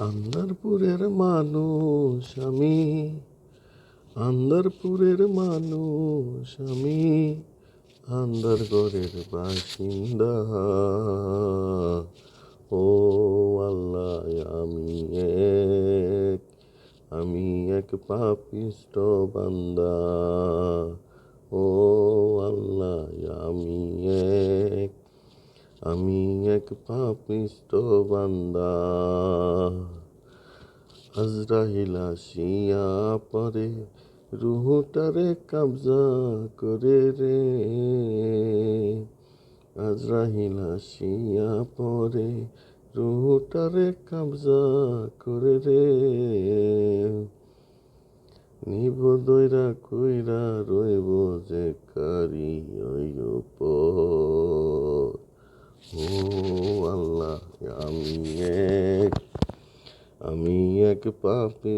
আন্দারপুরের মানুষ আমি, আন্দারপুরের মানুষ আমি, আন্দারগড়ের বাসিন্দা। ও আল্লাহ, আমি এক আমি এক পাপিষ্ট বান্দা ও আল্লাহ আমি এক আমি এক পাপিষ্ট বান্দা। আজরাইল আসিয়া পরে রুহুটারে কবজা করে রে। আজরাইল আসিয়া পরে রুহুটারে কবজা করে রে। নিব দইরা কইরা রইব যে কারি ওই আল্লাহ আমি এক আমি এক পাপি